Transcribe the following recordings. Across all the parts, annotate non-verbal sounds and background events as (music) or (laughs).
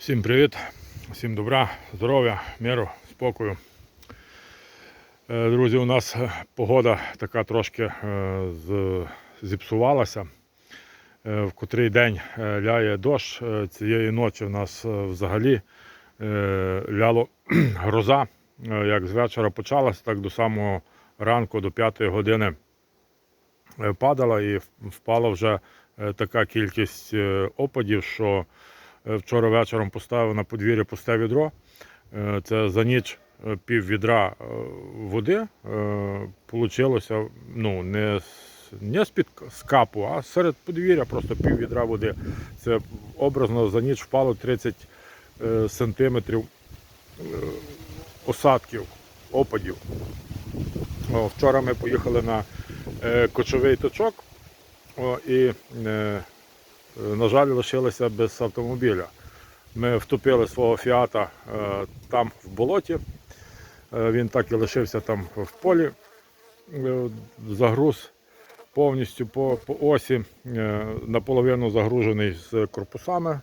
Всім привіт, всім добра, здоров'я, миру, спокою. Е, Друзі, у нас е, погода така трошки е, зіпсувалася. В котрий день ляє дощ. Цієї ночі в нас взагалі ляло (clears throat) гроза. Як з вечора почалася, так до самого ранку, до 5 години падала і впала вже така кількість опадів, що Вчора вечором поставив на подвір'я пусте відро. Е, Це за ніч е, пів відра е, води. е, Получилося ну, не, не з-під скапу, а серед подвір'я просто пів відра води. Це образно за ніч впало 30 е, сантиметрів е, осадків, опадів. Вчора ми поїхали на е, кочовий точок і е, Е, на жаль, лишилися без автомобіля. Ми втопили свого фіата е, там в болоті. Е, Він так і лишився там в полі. Е, Загруз повністю по, по осі, е, наполовину загружений з корпусами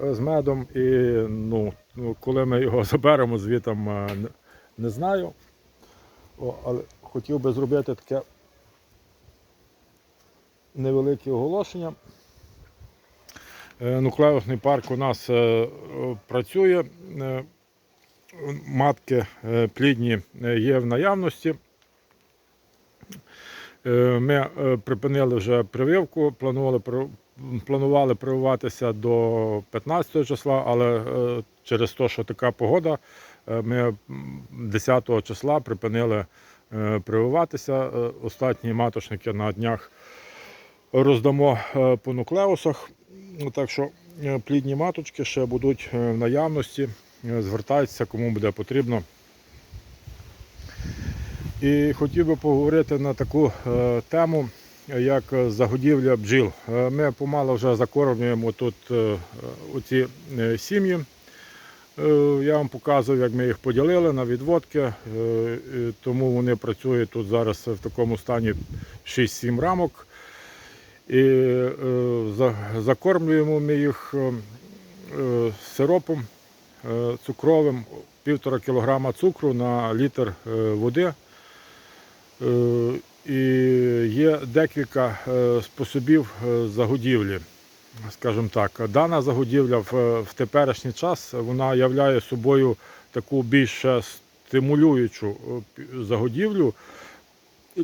е, з медом. І ну, ну, коли ми його (laughs) заберемо звітом, е, не знаю. О, але хотів би зробити таке невелике оголошення. Е, Нуклеусний парк у нас е, працює. Е, Матки плідні є в наявності. Ми припинили вже прививку, планували, планували прививатися до 15 числа, але через те, що така погода, ми 10 числа припинили прививатися. Останні маточники на днях роздамо по нуклеусах. Ну, Так що е, плідні маточки ще будуть е, в наявності. Е, Звертайтеся, кому буде потрібно. І хотів би поговорити на таку тему, як загодівля бджіл. Ми помало вже закормлюємо тут оці сім'ї. Я вам показую, як ми їх поділили на відводки, тому вони працюють тут зараз в такому стані 6-7 рамок. І е, закормлюємо ми їх е, е, сиропом цукровим, півтора кілограма цукру на літр води. І є декілька способів загодівлі. Скажімо так, дана загодівля в, теперішній час вона являє собою таку більш стимулюючу загодівлю,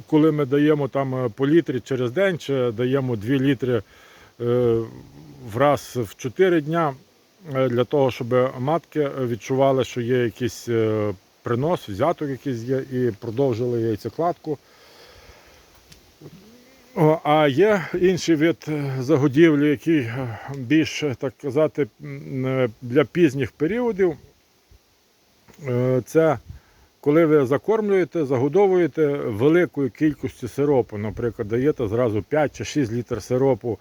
коли ми даємо там е, по літрі через день, чи даємо 2 літри е, враз в 4 дня, е, для того, щоб матки відчували, що є якийсь принос, взяток якийсь є, і продовжили яйцекладку. А є інший вид загодівлі, який більш, так казати, для пізніх періодів. Це коли ви закормлюєте, загодовуєте великою кількістю сиропу, наприклад, даєте зразу 5 чи 6 літр сиропу.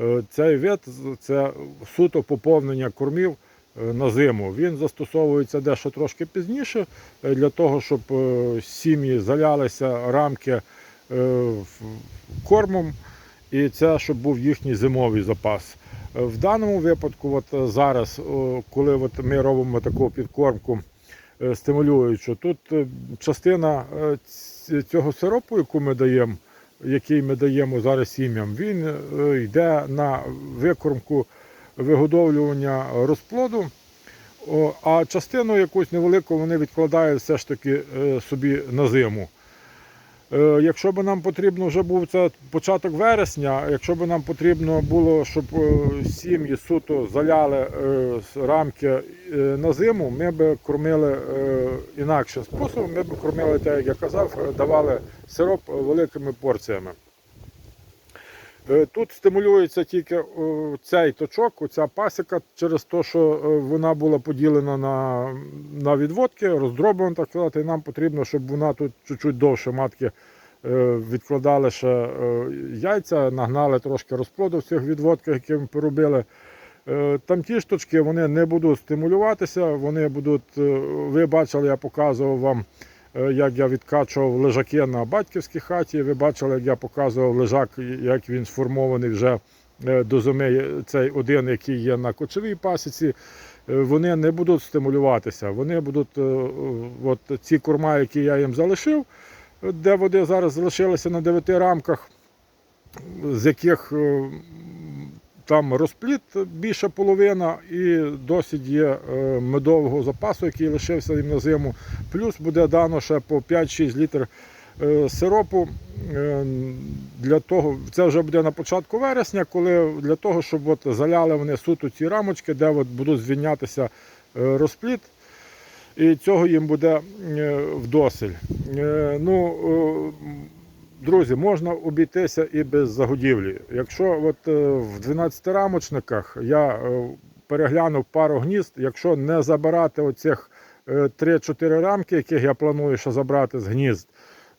Е, Цей вид це суто поповнення кормів е, на зиму. Він застосовується дещо трошки пізніше е, для того, щоб сім'ї залялися рамки кормом, і це щоб був їхній зимовий запас. В даному випадку, от зараз, коли от ми робимо таку підкормку стимулюючу, тут е, частина е, цього сиропу, яку ми даємо, який ми даємо зараз сім'ям, він е, йде на викормку вигодовлювання розплоду. А частину якусь невелику вони відкладають все ж таки е, собі на зиму. Е, Якщо б нам потрібно вже був це початок вересня, якщо б нам потрібно було, щоб е, сім'ї суто заляли е, рамки на зиму, ми б кормили інакше способом. Ми б кормили, так як я казав, давали сироп великими порціями. Е, Тут стимулюється тільки е, цей точок, оця пасіка, через те, що е, вона була поділена на, на відводки, роздроблена, так сказати, і нам потрібно, щоб вона тут чуть-чуть довше матки відкладали ще яйця, нагнали трошки розплоду в цих відводках, які ми поробили. Там ті штучки вони не будуть стимулюватися, вони будуть, ви бачили, я показував вам як я відкачував лежаки на батьківській хаті. Ви бачили, як я показував лежак, як він сформований вже е, до зими, цей один, який є на кочовій пасіці, е, вони не будуть стимулюватися. Вони будуть, е, е, от ці корма, які я їм залишив, е, де води зараз залишилися на 9 рамках, з яких е, там розпліт більша половина і досить є е, медового запасу, який лишився їм на зиму. Плюс буде дано ще по 5-6 літр е, сиропу. е, Для того, це вже буде на початку вересня, коли для того, щоб от заляли вони суто ці рамочки, де от будуть звільнятися розпліт. І цього їм буде вдосиль. Ну, друзі, можна обійтися і без загодівлі. Якщо от е, в 12 рамочниках я е, переглянув пару гнізд, якщо не забирати оцих е, 3-4 рамки, яких я планую ще забрати з гнізд,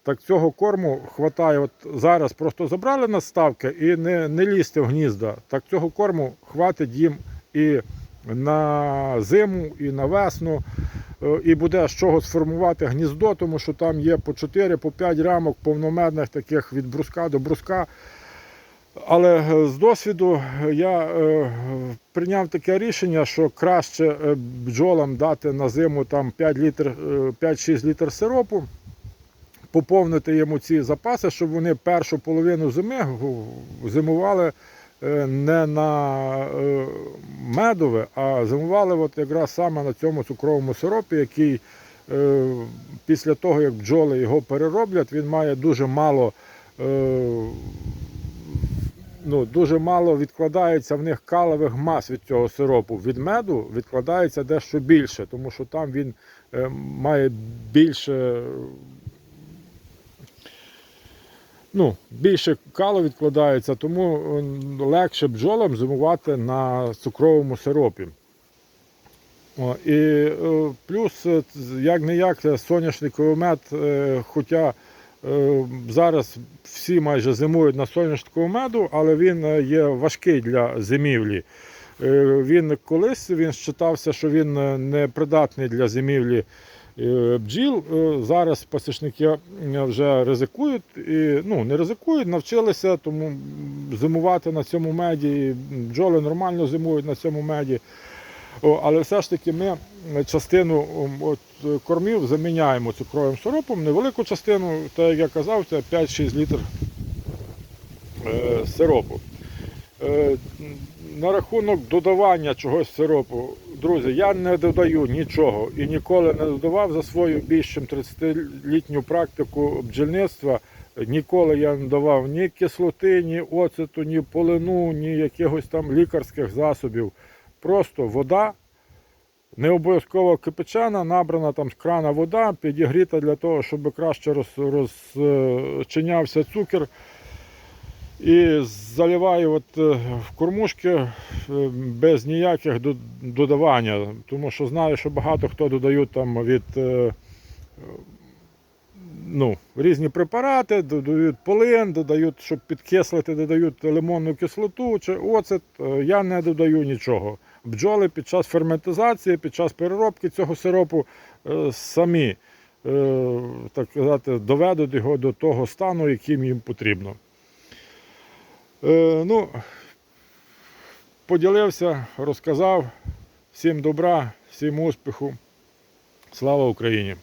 так цього корму хватає. От зараз просто забрали наставки і не, не лізьте в гнізда. Так цього корму хватить їм і на зиму, і на весну. Е, І буде з чого сформувати гніздо, тому що там є по 4, по 5 рамок повномедних таких від бруска до бруска. Але е, з досвіду я е, прийняв таке рішення, що краще бджолам дати на зиму там 5 літр, е, 5-6 літр сиропу, поповнити йому ці запаси, щоб вони першу половину зими зимували не на е, медове, а зимували от якраз саме на цьому цукровому сиропі, який е, після того, як бджоли його перероблять, він має дуже мало. е, Ну, дуже мало відкладається в них калових мас від цього сиропу. Від меду відкладається дещо більше, тому що там він е, має більше ну, більше калу відкладається, тому легше бджолам зимувати на цукровому сиропі. О, і е, плюс, як не як, соняшниковий мед, е, хоча е, зараз всі майже зимують на соняшниковому меду, але він є важкий для зимівлі. Він колись він вважався, що він не придатний для зимівлі бджіл. Е, Зараз пасічники е, вже ризикують і ну, не ризикують, навчилися тому зимувати на цьому меді. Бджоли нормально зимують на цьому меді. Але все ж таки ми частину от, е, кормів заміняємо цукровим сиропом. Невелику частину, так як я казав, це 5-6 літр е, сиропу. Е, на рахунок додавання чогось сиропу, друзі, я не додаю нічого і ніколи не додавав за свою більш ніж 30-літню практику бджільництва. Ніколи я не давав ні кислоти, ні оцету, ні полину, ні якихось там лікарських засобів. Просто вода, не обов'язково кипячена, набрана там з крана вода, підігріта для того, щоб краще роз- розчинявся цукор. І заливаю от е, в кормушки е, без ніяких додавання, тому що знаю, що багато хто додають там від е, ну, різні препарати, додають полин, додають, щоб підкислити, додають лимонну кислоту чи оцет. Я не додаю нічого. Бджоли під час ферментизації, під час переробки цього сиропу самі так сказати, доведуть його до того стану, яким їм потрібно. Е, ну, поділився, розказав. Всім добра, всім успіху. Слава Україні!